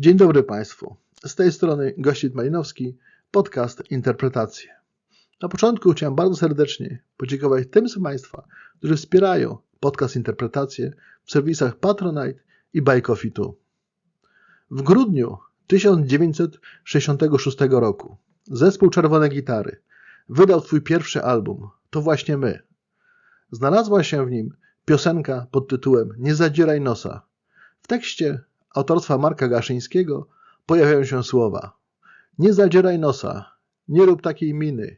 Dzień dobry Państwu. Z tej strony Gościt Malinowski, podcast Interpretacje. Na początku chciałem bardzo serdecznie podziękować tym z Państwa, którzy wspierają podcast Interpretacje w serwisach Patronite i Buy Coffee 2. W grudniu 1966 roku zespół Czerwone Gitary wydał swój pierwszy album To właśnie my. Znalazła się w nim piosenka pod tytułem Nie zadzieraj nosa. W tekście autorstwa Marka Gaszyńskiego pojawiają się słowa Nie zadzieraj nosa, nie rób takiej miny,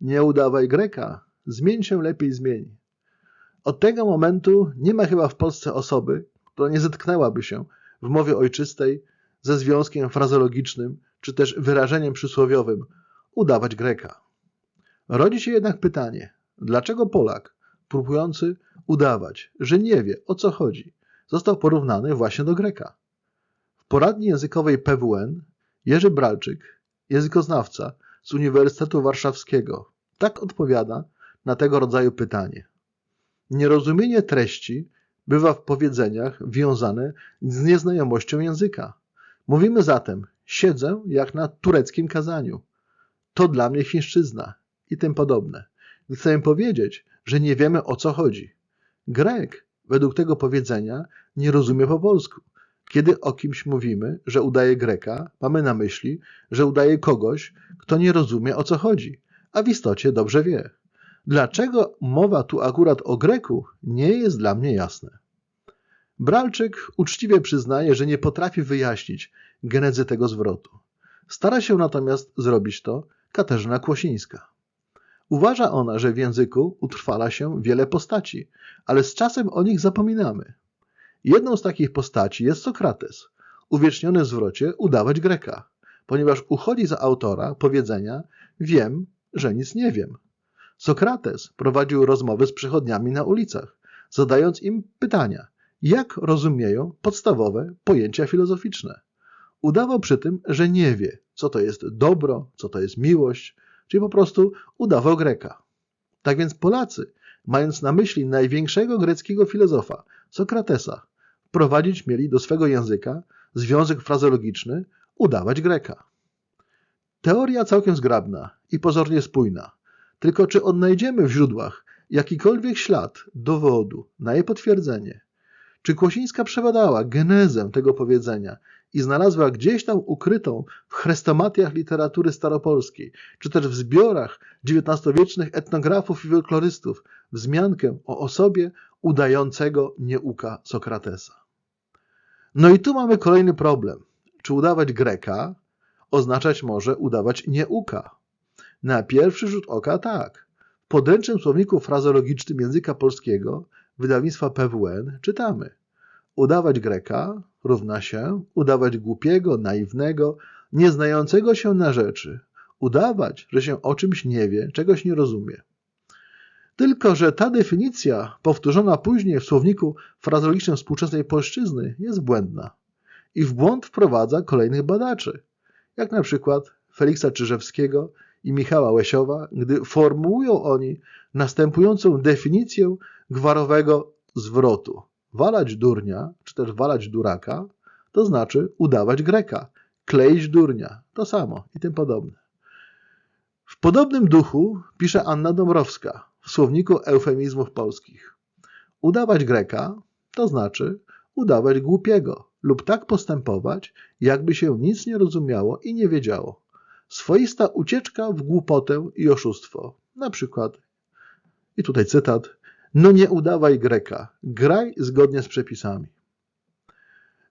nie udawaj Greka, zmień się lepiej zmień. Od tego momentu nie ma chyba w Polsce osoby, która nie zetknęłaby się w mowie ojczystej ze związkiem frazologicznym czy też wyrażeniem przysłowiowym udawać Greka. Rodzi się jednak pytanie, dlaczego Polak, próbujący udawać, że nie wie o co chodzi, został porównany właśnie do Greka? Poradni językowej PWN Jerzy Bralczyk, językoznawca z Uniwersytetu Warszawskiego, tak odpowiada na tego rodzaju pytanie. Nierozumienie treści bywa w powiedzeniach wiązane z nieznajomością języka. Mówimy zatem, siedzę jak na tureckim kazaniu. To dla mnie chińszczyzna i tym podobne. Chcemy powiedzieć, że nie wiemy o co chodzi. Grek, według tego powiedzenia, nie rozumie po polsku. Kiedy o kimś mówimy, że udaje Greka, mamy na myśli, że udaje kogoś, kto nie rozumie o co chodzi, a w istocie dobrze wie. Dlaczego mowa tu akurat o Greku, nie jest dla mnie jasne. Bralczyk uczciwie przyznaje, że nie potrafi wyjaśnić genezy tego zwrotu. Stara się natomiast zrobić to Katarzyna Kłosińska. Uważa ona, że w języku utrwala się wiele postaci, ale z czasem o nich zapominamy. Jedną z takich postaci jest Sokrates, uwieczniony w zwrocie udawać Greka, ponieważ uchodzi za autora powiedzenia wiem, że nic nie wiem. Sokrates prowadził rozmowy z przechodniami na ulicach, zadając im pytania, jak rozumieją podstawowe pojęcia filozoficzne. Udawał przy tym, że nie wie, co to jest dobro, co to jest miłość, czyli po prostu udawał Greka. Tak więc Polacy, mając na myśli największego greckiego filozofa, Sokratesa, wprowadzić mieli do swego języka związek frazologiczny udawać Greka. Teoria całkiem zgrabna i pozornie spójna, tylko czy odnajdziemy w źródłach jakikolwiek ślad dowodu na jej potwierdzenie? Czy Kłosińska przebadała genezę tego powiedzenia i znalazła gdzieś tam ukrytą w chrestomatiach literatury staropolskiej, czy też w zbiorach XIX-wiecznych etnografów i folklorystów wzmiankę o osobie udającego nieuka Sokratesa? No i tu mamy kolejny problem. Czy udawać Greka oznaczać może udawać nieuka? Na pierwszy rzut oka tak. W podręcznym słowniku frazologicznym języka polskiego wydawnictwa PWN czytamy udawać Greka równa się udawać głupiego, naiwnego, nieznającego się na rzeczy, udawać, że się o czymś nie wie, czegoś nie rozumie. Tylko, że ta definicja, powtórzona później w słowniku frazologicznym współczesnej polszczyzny, jest błędna i w błąd wprowadza kolejnych badaczy, jak na przykład Feliksa Czyżewskiego i Michała Łesiowa, gdy formułują oni następującą definicję gwarowego zwrotu. Walać durnia, czy też walać duraka, to znaczy udawać Greka, kleić durnia, to samo i tym podobne. W podobnym duchu pisze Anna Dąbrowska w słowniku eufemizmów polskich. Udawać Greka to znaczy udawać głupiego lub tak postępować, jakby się nic nie rozumiało i nie wiedziało. Swoista ucieczka w głupotę i oszustwo. Na przykład, i tutaj cytat, no nie udawaj Greka, graj zgodnie z przepisami.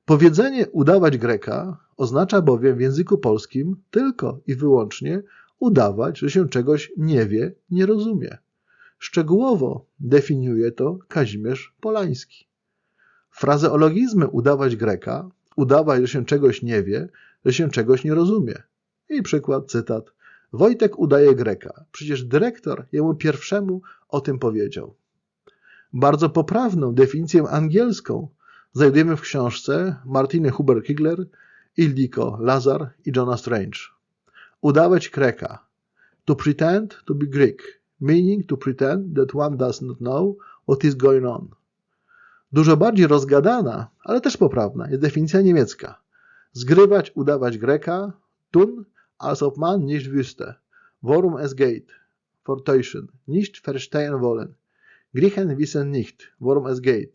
Powiedzenie udawać Greka oznacza bowiem w języku polskim tylko i wyłącznie udawać, że się czegoś nie wie, nie rozumie. Szczegółowo definiuje to Kazimierz Polański. Frazeologizmy udawać Greka, udawać, że się czegoś nie wie, że się czegoś nie rozumie. I przykład, cytat. Wojtek udaje Greka, przecież dyrektor jemu pierwszemu o tym powiedział. Bardzo poprawną definicję angielską znajdujemy w książce Martiny Huber-Kigler, Ildiko Lazar i Johna Strange. Udawać Greka. To pretend to be Greek, meaning to pretend that one does not know what is going on. Dużo bardziej rozgadana, ale też poprawna jest definicja niemiecka. Zgrywać, udawać Greka, tun, als ob man nicht wüsste, worum es geht, vortäuschen, nicht verstehen wollen. Griechen wissen nicht, worum es geht.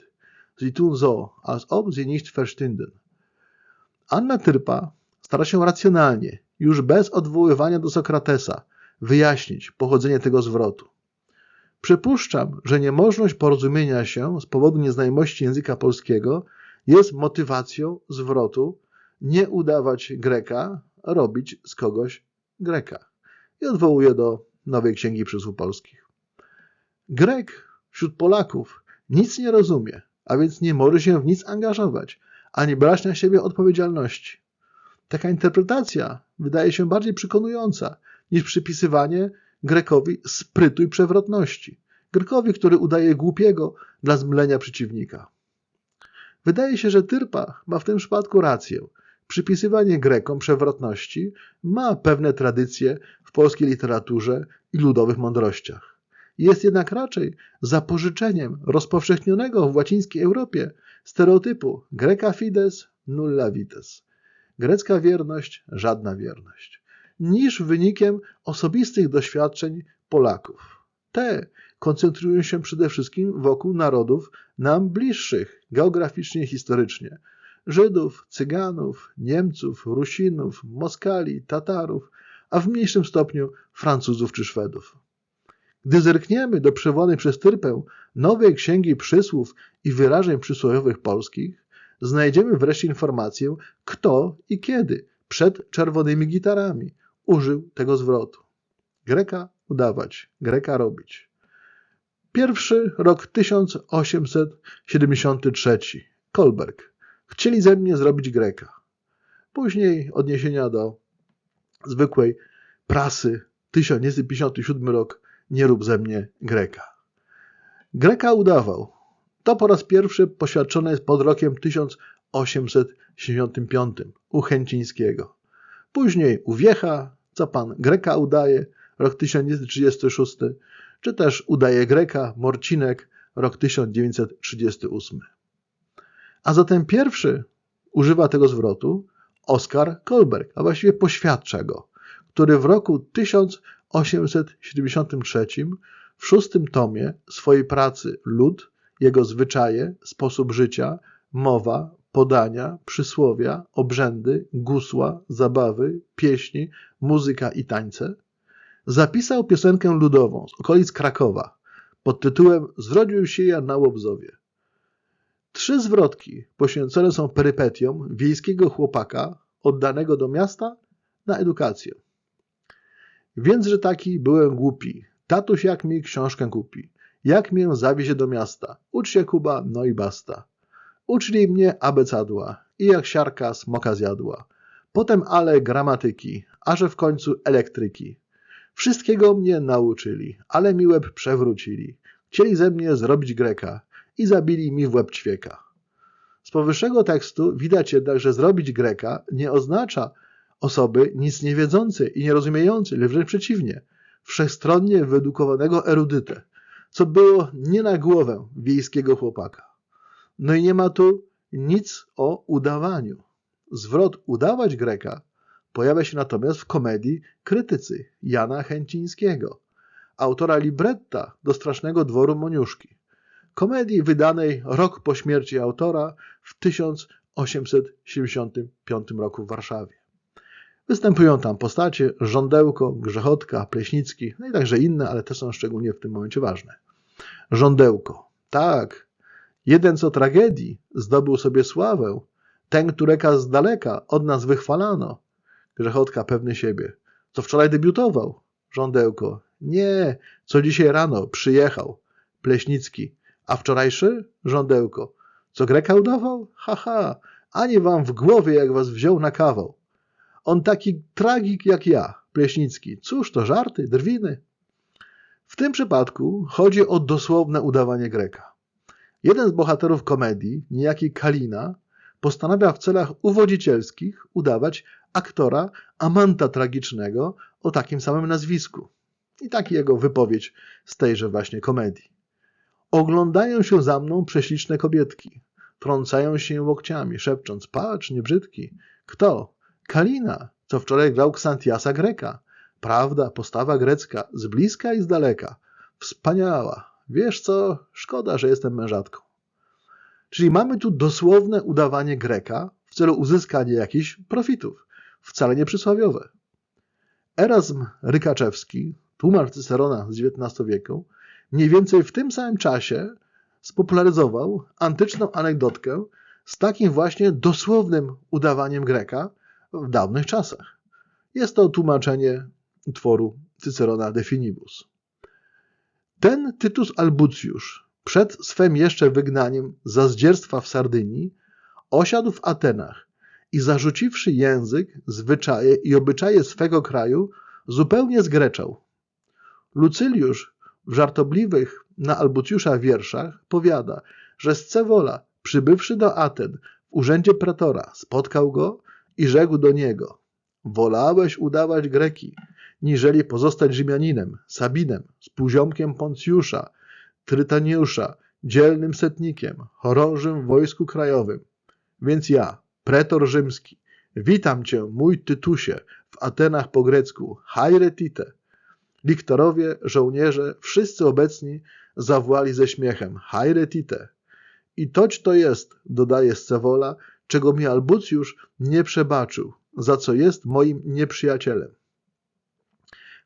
Sie tun so, als ob sie nicht verstünden. Anna Tyrpa stara się racjonalnie, już bez odwoływania do Sokratesa, wyjaśnić pochodzenie tego zwrotu. Przypuszczam, że niemożność porozumienia się z powodu nieznajomości języka polskiego jest motywacją zwrotu nie udawać Greka, robić z kogoś Greka. I odwołuje do Nowej Księgi Przysłów Polskich. Grek wśród Polaków nic nie rozumie, a więc nie może się w nic angażować, ani brać na siebie odpowiedzialności. Taka interpretacja wydaje się bardziej przekonująca niż przypisywanie Grekowi sprytu i przewrotności. Grekowi, który udaje głupiego dla zmylenia przeciwnika. Wydaje się, że Tyrpa ma w tym przypadku rację. Przypisywanie Grekom przewrotności ma pewne tradycje w polskiej literaturze i ludowych mądrościach. Jest jednak raczej zapożyczeniem rozpowszechnionego w łacińskiej Europie stereotypu Greca fides nulla vites. Grecka wierność, żadna wierność. Niż wynikiem osobistych doświadczeń Polaków. Te koncentrują się przede wszystkim wokół narodów nam bliższych geograficznie i historycznie. Żydów, Cyganów, Niemców, Rusinów, Moskali, Tatarów, a w mniejszym stopniu Francuzów czy Szwedów. Gdy zerkniemy do przywołanej przez Tyrpę nowej księgi przysłów i wyrażeń przysłowiowych polskich, znajdziemy wreszcie informację, kto i kiedy przed czerwonymi gitarami użył tego zwrotu. Greka udawać, Greka robić. Pierwszy rok 1873. Kolberg. Chcieli ze mnie zrobić Greka. Później odniesienia do zwykłej prasy 1957 rok. Nie rób ze mnie Greka. Greka udawał. To po raz pierwszy poświadczone jest pod rokiem 1875 u Chęcińskiego. Później u Wiecha, co pan Greka udaje, rok 1936, czy też udaje Greka, Morcinek, rok 1938. A zatem pierwszy używa tego zwrotu Oskar Kolberg, a właściwie poświadcza go, który w roku 1873 w szóstym tomie swojej pracy Lud, jego zwyczaje, sposób życia, mowa, podania, przysłowia, obrzędy, gusła, zabawy, pieśni, muzyka i tańce, zapisał piosenkę ludową z okolic Krakowa pod tytułem Zrodził się ja na Łobzowie. Trzy zwrotki poświęcone są perypetiom wiejskiego chłopaka oddanego do miasta na edukację. Więc, że taki byłem głupi, tatuś jak mi książkę kupi, jak mię zawiezie do miasta, ucz się Kuba, no i basta. Uczyli mnie abecadła i jak siarka smoka zjadła. Potem ale gramatyki, a że w końcu elektryki. Wszystkiego mnie nauczyli, ale mi łeb przewrócili. Chcieli ze mnie zrobić Greka i zabili mi w łeb ćwieka. Z powyższego tekstu widać jednak, że zrobić Greka nie oznacza osoby nic niewiedzącej i nierozumiejącej, lecz wręcz przeciwnie, wszechstronnie wyedukowanego erudytę, co było nie na głowę wiejskiego chłopaka. No i nie ma tu nic o udawaniu. Zwrot udawać Greka pojawia się natomiast w komedii Krytycy Jana Chęcińskiego, autora libretta do Strasznego Dworu Moniuszki. Komedii wydanej rok po śmierci autora w 1875 roku w Warszawie. Występują tam postacie Żądełko, Grzechotka, Pleśnicki, no i także inne, ale te są szczególnie w tym momencie ważne. Żądełko. Tak, jeden co tragedii zdobył sobie sławę, ten, którego z daleka od nas wychwalano. Grzechotka pewny siebie. Co wczoraj debiutował? Żądełko. Nie, co dzisiaj rano przyjechał. Pleśnicki. A wczorajszy? Żądełko. Co Greka udawał? Haha, ani wam w głowie, jak was wziął na kawał. On taki tragik jak ja, Pleśnicki. Cóż to żarty, drwiny? W tym przypadku chodzi o dosłowne udawanie Greka. Jeden z bohaterów komedii, niejaki Kalina, postanawia w celach uwodzicielskich udawać aktora amanta tragicznego o takim samym nazwisku. I taki jego wypowiedź z tejże właśnie komedii. Oglądają się za mną prześliczne kobietki. Trącają się łokciami, szepcząc, patrz, nie brzydki. Kto? Kalina, co wczoraj grał Ksantiasa Greka. Prawda, postawa grecka, z bliska i z daleka. Wspaniała. Wiesz co, szkoda, że jestem mężatką. Czyli mamy tu dosłowne udawanie Greka w celu uzyskania jakichś profitów, wcale nie przysłowiowe. Erasm Rykaczewski, tłumacz Cycerona z XIX wieku, mniej więcej w tym samym czasie spopularyzował antyczną anegdotkę z takim właśnie dosłownym udawaniem Greka w dawnych czasach. Jest to tłumaczenie utworu Cycerona De Finibus. Ten Tytus Albucjusz przed swym jeszcze wygnaniem za zdzierstwa w Sardynii osiadł w Atenach i zarzuciwszy język, zwyczaje i obyczaje swego kraju, zupełnie zgreczał. Lucyliusz w żartobliwych na Albucjusza wierszach powiada, że Scewola, przybywszy do Aten w urzędzie pretora, spotkał go i rzekł do niego Wolałeś udawać Greki, niżeli pozostać Rzymianinem, Sabinem, spółziomkiem Poncjusza, Trytaniusza, dzielnym setnikiem, chorążym w wojsku krajowym. Więc ja, pretor rzymski, witam cię, mój Tytusie, w Atenach po grecku, hajretite. Liktorowie, żołnierze, wszyscy obecni zawołali ze śmiechem, hajretite. I toć to jest, dodaje Scewola, czego mi Albucjusz nie przebaczył, za co jest moim nieprzyjacielem.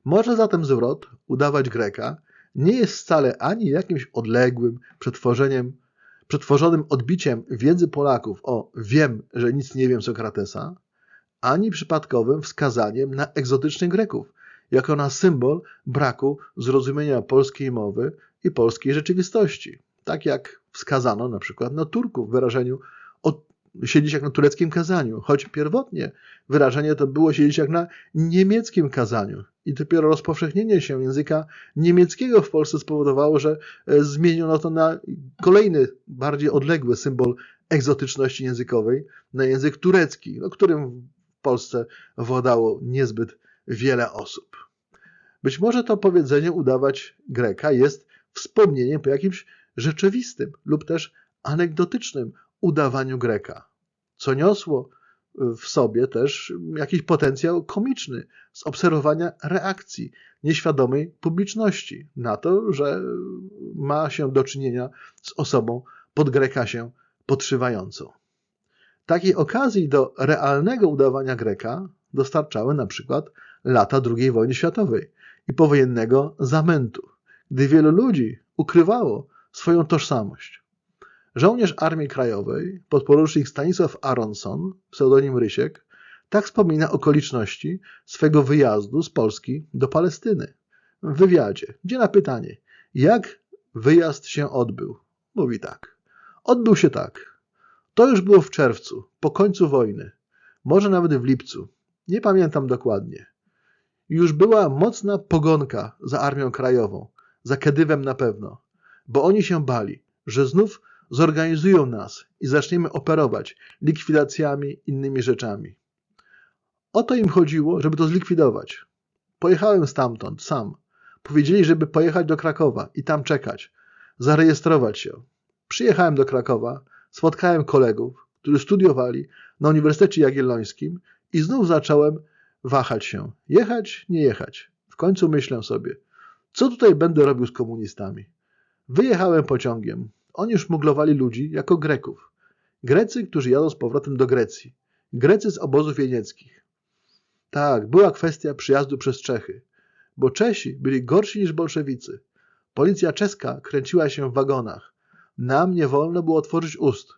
Może zatem zwrot, udawać Greka, nie jest wcale ani jakimś odległym przetworzeniem, przetworzonym odbiciem wiedzy Polaków o wiem, że nic nie wiem Sokratesa, ani przypadkowym wskazaniem na egzotycznych Greków, jako na symbol braku zrozumienia polskiej mowy i polskiej rzeczywistości. Tak jak wskazano na przykład na Turków w wyrażeniu siedzieć jak na tureckim kazaniu, choć pierwotnie wyrażenie to było siedzieć jak na niemieckim kazaniu. I dopiero rozpowszechnienie się języka niemieckiego w Polsce spowodowało, że e, zmieniono to na kolejny, bardziej odległy symbol egzotyczności językowej, na język turecki, no, którym w Polsce władało niezbyt wiele osób. Być może to powiedzenie udawać Greka jest wspomnieniem po jakimś rzeczywistym lub też anegdotycznym udawaniu Greka, co niosło w sobie też jakiś potencjał komiczny z obserwowania reakcji nieświadomej publiczności na to, że ma się do czynienia z osobą pod Greka się podszywającą. Takiej okazji do realnego udawania Greka dostarczały na przykład lata II wojny światowej i powojennego zamętu, gdy wielu ludzi ukrywało swoją tożsamość. Żołnierz Armii Krajowej, podporucznik Stanisław Aronson, pseudonim Rysiek, tak wspomina okoliczności swego wyjazdu z Polski do Palestyny. W wywiadzie, gdzie na pytanie, jak wyjazd się odbył, mówi tak. Odbył się tak. To już było w czerwcu, po końcu wojny, może nawet w lipcu, nie pamiętam dokładnie. Już była mocna pogonka za Armią Krajową, za Kedywem na pewno, bo oni się bali, że znów zorganizują nas i zaczniemy operować likwidacjami, innymi rzeczami. O to im chodziło, żeby to zlikwidować. Pojechałem stamtąd, sam. Powiedzieli, żeby pojechać do Krakowa i tam czekać, zarejestrować się. Przyjechałem do Krakowa, spotkałem kolegów, którzy studiowali na Uniwersytecie Jagiellońskim i znów zacząłem wahać się. Jechać, nie jechać. W końcu myślę sobie, co tutaj będę robił z komunistami. Wyjechałem pociągiem, oni już muglowali ludzi jako Greków. Grecy, którzy jadą z powrotem do Grecji. Grecy z obozów jenieckich. Tak, była kwestia przyjazdu przez Czechy, bo Czesi byli gorsi niż bolszewicy. Policja czeska kręciła się w wagonach. Nam nie wolno było otworzyć ust.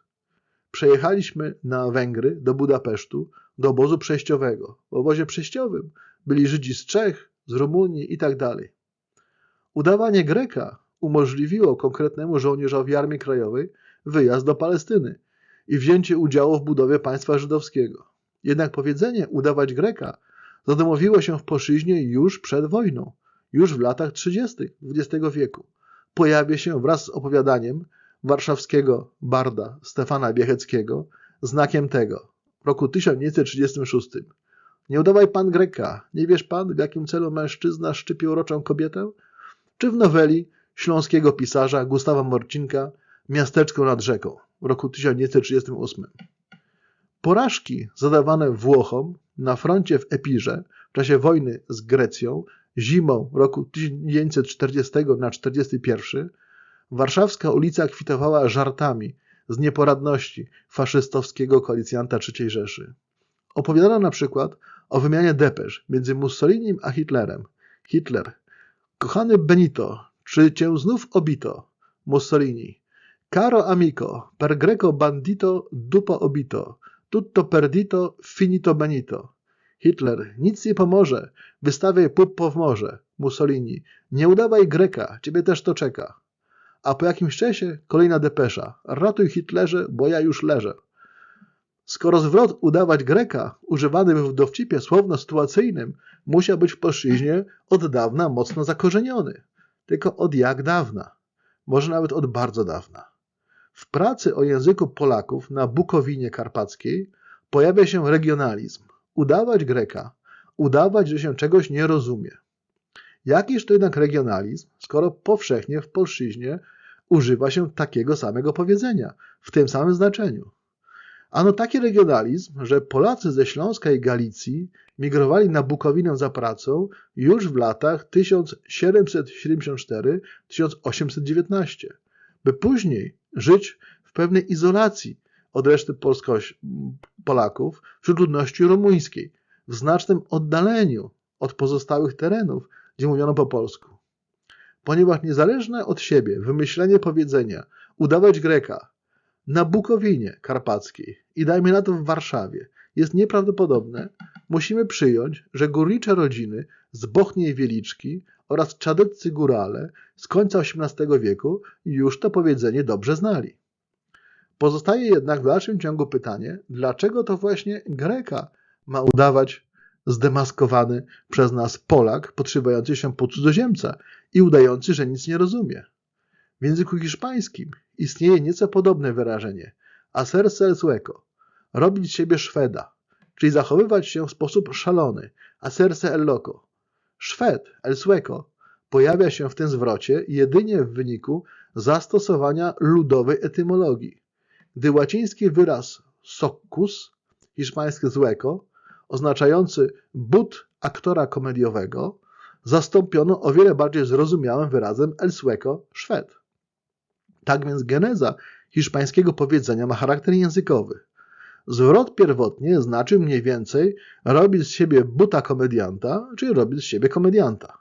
Przejechaliśmy na Węgry do Budapesztu, do obozu przejściowego. W obozie przejściowym byli Żydzi z Czech, z Rumunii i tak dalej. Udawanie Greka umożliwiło konkretnemu żołnierzowi Armii Krajowej wyjazd do Palestyny i wzięcie udziału w budowie państwa żydowskiego. Jednak powiedzenie udawać Greka zadomowiło się w Poszyźnie już przed wojną, już w latach 30. XX wieku. Pojawia się wraz z opowiadaniem warszawskiego barda Stefana Biecheckiego znakiem tego w roku 1936. Nie udawaj pan Greka, nie wiesz pan, w jakim celu mężczyzna szczypi uroczą kobietę? Czy w noweli śląskiego pisarza Gustawa Morcinka Miasteczko nad rzeką w roku 1938. Porażki zadawane Włochom na froncie w Epirze w czasie wojny z Grecją zimą roku 1940 na 41 warszawska ulica kwitowała żartami z nieporadności faszystowskiego koalicjanta III Rzeszy. Opowiadano na przykład o wymianie depesz między Mussolinim a Hitlerem. Hitler. Kochany Benito, czy cię znów obito? Mussolini. Caro amico, per greco bandito dupo obito, tutto perdito, finito benito. Hitler. Nic nie pomoże, wystawiaj puppo w morze. Mussolini. Nie udawaj Greka, ciebie też to czeka. A po jakimś czasie kolejna depesza. Ratuj Hitlerze, bo ja już leżę. Skoro zwrot udawać Greka, używany był w dowcipie słowno-sytuacyjnym, musiał być w polszczyźnie od dawna mocno zakorzeniony. Tylko od jak dawna? Może nawet od bardzo dawna. W pracy o języku Polaków na Bukowinie Karpackiej pojawia się regionalizm. Udawać Greka, udawać, że się czegoś nie rozumie. Jakiż to jednak regionalizm, skoro powszechnie w polszczyźnie używa się takiego samego powiedzenia, w tym samym znaczeniu? Ano taki regionalizm, że Polacy ze Śląska i Galicji migrowali na Bukowinę za pracą już w latach 1774-1819, by później żyć w pewnej izolacji od reszty Polsko Polaków wśród ludności rumuńskiej, w znacznym oddaleniu od pozostałych terenów, gdzie mówiono po polsku. Ponieważ niezależne od siebie wymyślenie powiedzenia udawać Greka na Bukowinie Karpackiej i dajmy na to w Warszawie jest nieprawdopodobne, musimy przyjąć, że górnicze rodziny z Bochniej Wieliczki oraz czadeccy górale z końca XVIII wieku już to powiedzenie dobrze znali. Pozostaje jednak w dalszym ciągu pytanie, dlaczego to właśnie Greka ma udawać zdemaskowany przez nas Polak podszywający się po cudzoziemca i udający, że nic nie rozumie. W języku hiszpańskim istnieje nieco podobne wyrażenie hacerse el sueco, robić siebie Szweda, czyli zachowywać się w sposób szalony, hacerse el loco. Szwed, el sueco, pojawia się w tym zwrocie jedynie w wyniku zastosowania ludowej etymologii, gdy łaciński wyraz soccus, hiszpańskie złeko, oznaczający but aktora komediowego, zastąpiono o wiele bardziej zrozumiałym wyrazem el sueco, Szwed. Tak więc geneza hiszpańskiego powiedzenia ma charakter językowy. Zwrot pierwotnie znaczy mniej więcej robić z siebie buta komedianta, czyli robić z siebie komedianta.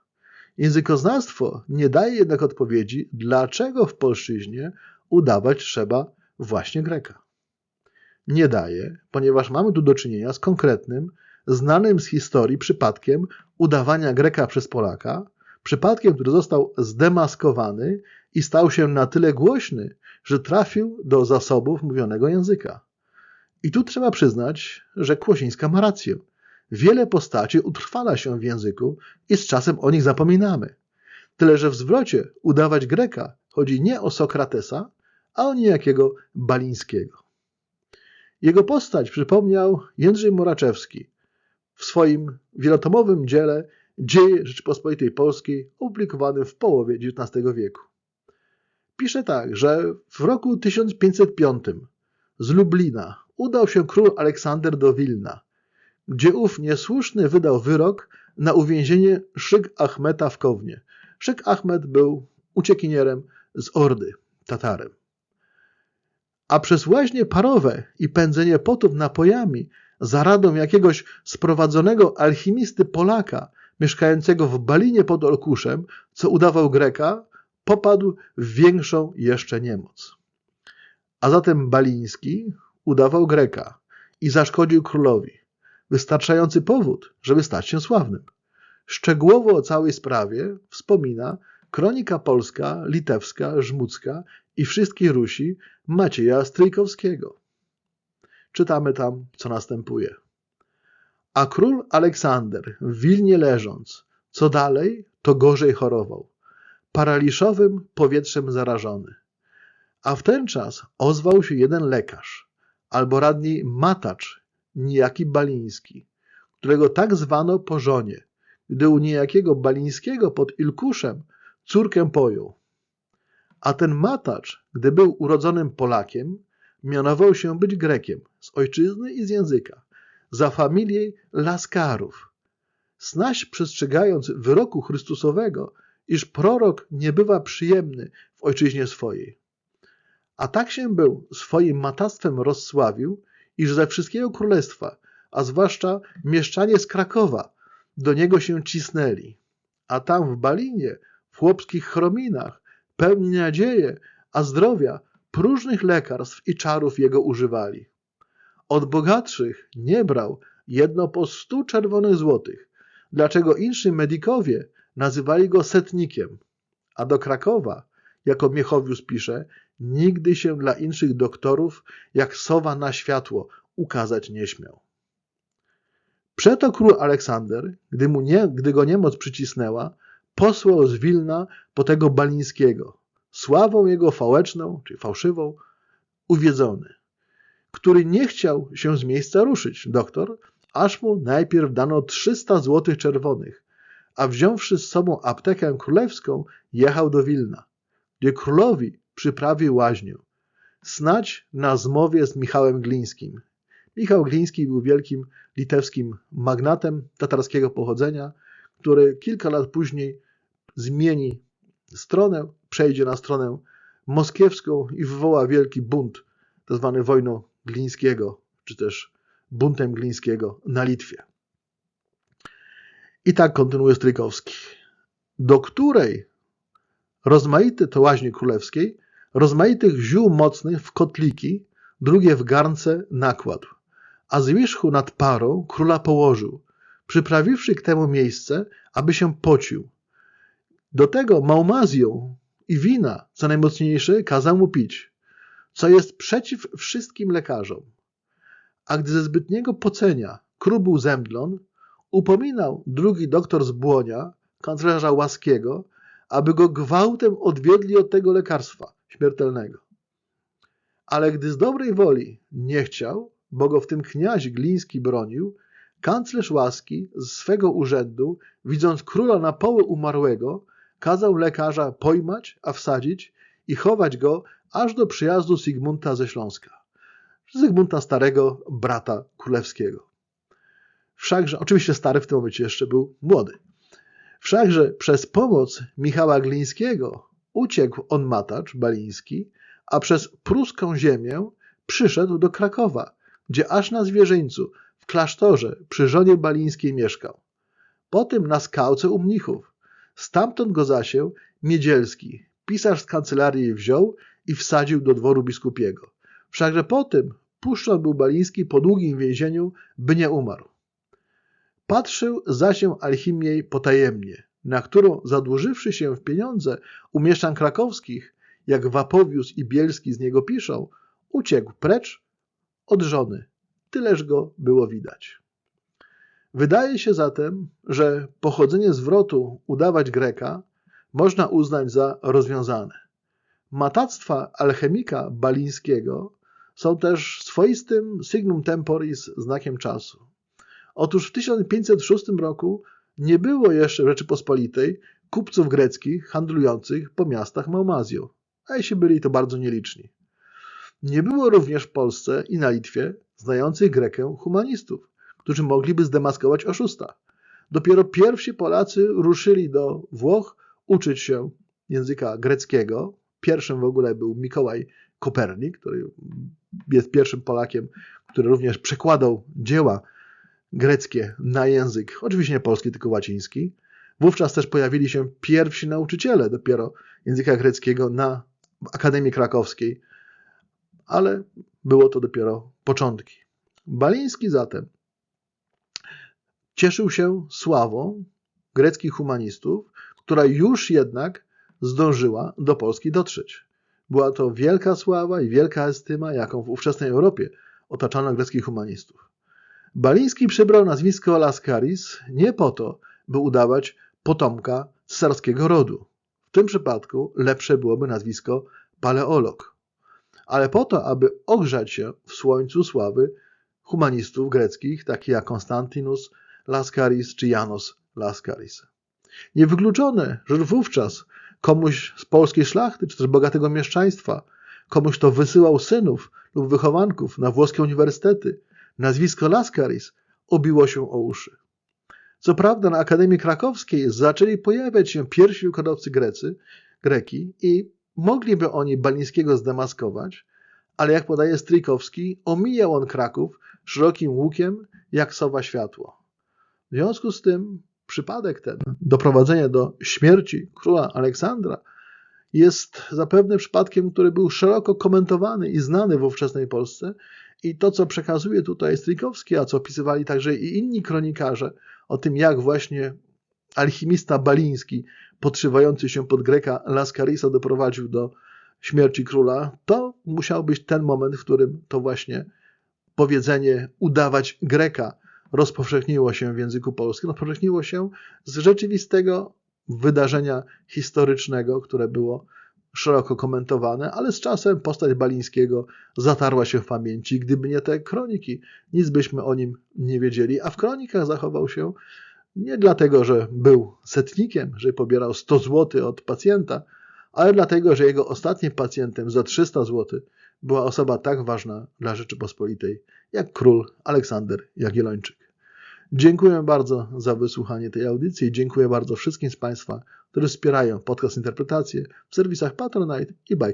Językoznawstwo nie daje jednak odpowiedzi, dlaczego w polszczyźnie udawać trzeba właśnie Greka. Nie daje, ponieważ mamy tu do czynienia z konkretnym, znanym z historii przypadkiem udawania Greka przez Polaka, przypadkiem, który został zdemaskowany i stał się na tyle głośny, że trafił do zasobów mówionego języka. I tu trzeba przyznać, że Kłosińska ma rację. Wiele postaci utrwala się w języku i z czasem o nich zapominamy. Tyle, że w zwrocie udawać Greka chodzi nie o Sokratesa, a o niejakiego Balińskiego. Jego postać przypomniał Jędrzej Moraczewski w swoim wielotomowym dziele Dzieje Rzeczypospolitej Polskiej opublikowanym w połowie XIX wieku. Pisze tak, że w roku 1505 z Lublina udał się król Aleksander do Wilna, gdzie ów niesłuszny wydał wyrok na uwięzienie Szyk Achmeta w Kownie. Szyk Achmet był uciekinierem z Ordy, Tatarem. A przez łaźnie parowe i pędzenie potów napojami za radą jakiegoś sprowadzonego alchimisty Polaka mieszkającego w Balinie pod Olkuszem, co udawał Greka, popadł w większą jeszcze niemoc. A zatem Baliński udawał Greka i zaszkodził królowi. Wystarczający powód, żeby stać się sławnym. Szczegółowo o całej sprawie wspomina kronika polska, litewska, żmudzka i wszystkie Rusi Macieja Stryjkowskiego. Czytamy tam, co następuje. A król Aleksander w Wilnie leżąc, co dalej, to gorzej chorował, paraliżowym powietrzem zarażony. A w ten czas ozwał się jeden lekarz, albo radniej matacz, niejaki Baliński, którego tak zwano po żonie, gdy u niejakiego Balińskiego pod Ilkuszem córkę pojął. A ten matacz, gdy był urodzonym Polakiem, mianował się być Grekiem z ojczyzny i z języka, za familię Laskarów. Snaś przestrzegając wyroku Chrystusowego, iż prorok nie bywa przyjemny w ojczyźnie swojej. A tak się był swoim matactwem rozsławił, iż ze wszystkiego królestwa, a zwłaszcza mieszczanie z Krakowa, do niego się cisnęli. A tam w Balinie, w chłopskich chrominach, pełni nadzieje, a zdrowia, próżnych lekarstw i czarów jego używali. Od bogatszych nie brał jedno po stu czerwonych złotych, dlaczego inni medikowie nazywali go setnikiem, a do Krakowa, jako Miechowius pisze, nigdy się dla inszych doktorów, jak sowa na światło, ukazać nie śmiał. Przeto król Aleksander, gdy, mu nie, gdy go niemoc przycisnęła, posłał z Wilna po tego Balińskiego, sławą jego fałeczną, czy fałszywą, uwiedzony, który nie chciał się z miejsca ruszyć, doktor, aż mu najpierw dano 300 złotych czerwonych, a wziąwszy z sobą aptekę królewską, jechał do Wilna, gdzie królowi przyprawił łaźnię. Snać na zmowie z Michałem Glińskim. Michał Gliński był wielkim litewskim magnatem tatarskiego pochodzenia, który kilka lat później zmieni stronę, przejdzie na stronę moskiewską i wywoła wielki bunt. Tak wojną Glińskiego, czy też buntem Glińskiego na Litwie. I tak kontynuuje Strykowski, do której rozmaity to łaźni królewskiej, rozmaitych ziół mocnych w kotliki, drugie w garnce nakładł, a z wierzchu nad parą króla położył, przyprawiwszy k temu miejsce, aby się pocił. Do tego małmazją i wina, co najmocniejsze, kazał mu pić, co jest przeciw wszystkim lekarzom. A gdy ze zbytniego pocenia król był zemdlon, upominał drugi doktor z Błonia, kanclerza Łaskiego, aby go gwałtem odwiedli od tego lekarstwa śmiertelnego. Ale gdy z dobrej woli nie chciał, bo go w tym kniaź Gliński bronił, kanclerz Łaski z swego urzędu, widząc króla na poły umarłego, kazał lekarza pojmać, a wsadzić i chować go aż do przyjazdu Zygmunta ze Śląska. Zygmunta Starego, brata królewskiego. Wszakże, oczywiście stary w tym momencie jeszcze był młody. Wszakże przez pomoc Michała Glińskiego uciekł on matacz baliński, a przez pruską ziemię przyszedł do Krakowa, gdzie aż na zwierzyńcu, w klasztorze przy żonie balińskiej mieszkał. Potem na skałce u mnichów. Stamtąd go zasię Miedzielski, pisarz z kancelarii wziął i wsadził do dworu biskupiego. Wszakże po tym puszczony był Baliński po długim więzieniu, by nie umarł. Patrzył zasię Alchimiej potajemnie, na którą zadłużywszy się w pieniądze u mieszczan krakowskich, jak Wapowius i Bielski z niego piszą, uciekł precz od żony. Tyleż go było widać. Wydaje się zatem, że pochodzenie zwrotu udawać Greka można uznać za rozwiązane. Matactwa alchemika balińskiego są też swoistym signum temporis, znakiem czasu. Otóż w 1506 roku nie było jeszcze w Rzeczypospolitej kupców greckich handlujących po miastach Maumazjo, a jeśli byli to bardzo nieliczni. Nie było również w Polsce i na Litwie znających Grekę humanistów, którzy mogliby zdemaskować oszusta. Dopiero pierwsi Polacy ruszyli do Włoch uczyć się języka greckiego. Pierwszym w ogóle był Mikołaj Kopernik, który jest pierwszym Polakiem, który również przekładał dzieła greckie na język, oczywiście nie polski, tylko łaciński. Wówczas też pojawili się pierwsi nauczyciele dopiero języka greckiego na Akademii Krakowskiej, ale było to dopiero początki. Baliński zatem cieszył się sławą greckich humanistów, która już jednak zdążyła do Polski dotrzeć. Była to wielka sława i wielka estyma, jaką w ówczesnej Europie otaczano greckich humanistów. Baliński przybrał nazwisko Laskaris nie po to, by udawać potomka cesarskiego rodu. W tym przypadku lepsze byłoby nazwisko paleolog, ale po to, aby ogrzać się w słońcu sławy humanistów greckich, takich jak Konstantinus Laskaris czy Janos Laskaris. Niewykluczone, że wówczas komuś z polskiej szlachty, czy też bogatego mieszczaństwa, komuś to wysyłał synów lub wychowanków na włoskie uniwersytety, nazwisko Laskaris obiło się o uszy. Co prawda na Akademii Krakowskiej zaczęli pojawiać się pierwsi wykładowcy Grecy, Greki i mogliby oni Balińskiego zdemaskować, ale jak podaje Strykowski, omijał on Kraków szerokim łukiem jak sowa światło. W związku z tym przypadek ten, doprowadzenie do śmierci króla Aleksandra, jest zapewne przypadkiem, który był szeroko komentowany i znany w ówczesnej Polsce i to, co przekazuje tutaj Strykowski, a co opisywali także i inni kronikarze o tym, jak właśnie alchimista baliński podszywający się pod Greka Laskarisa doprowadził do śmierci króla, to musiał być ten moment, w którym to właśnie powiedzenie udawać Greka rozpowszechniło się w języku polskim, rozpowszechniło się z rzeczywistego wydarzenia historycznego, które było szeroko komentowane, ale z czasem postać Balińskiego zatarła się w pamięci. Gdyby nie te kroniki, nic byśmy o nim nie wiedzieli, a w kronikach zachował się nie dlatego, że był setnikiem, że pobierał 100 zł od pacjenta, ale dlatego, że jego ostatnim pacjentem za 300 zł była osoba tak ważna dla Rzeczypospolitej jak król Aleksander Jagiellończyk. Dziękuję bardzo za wysłuchanie tej audycji i dziękuję bardzo wszystkim z Państwa, którzy wspierają podcast Interpretacje w serwisach Patronite i 2.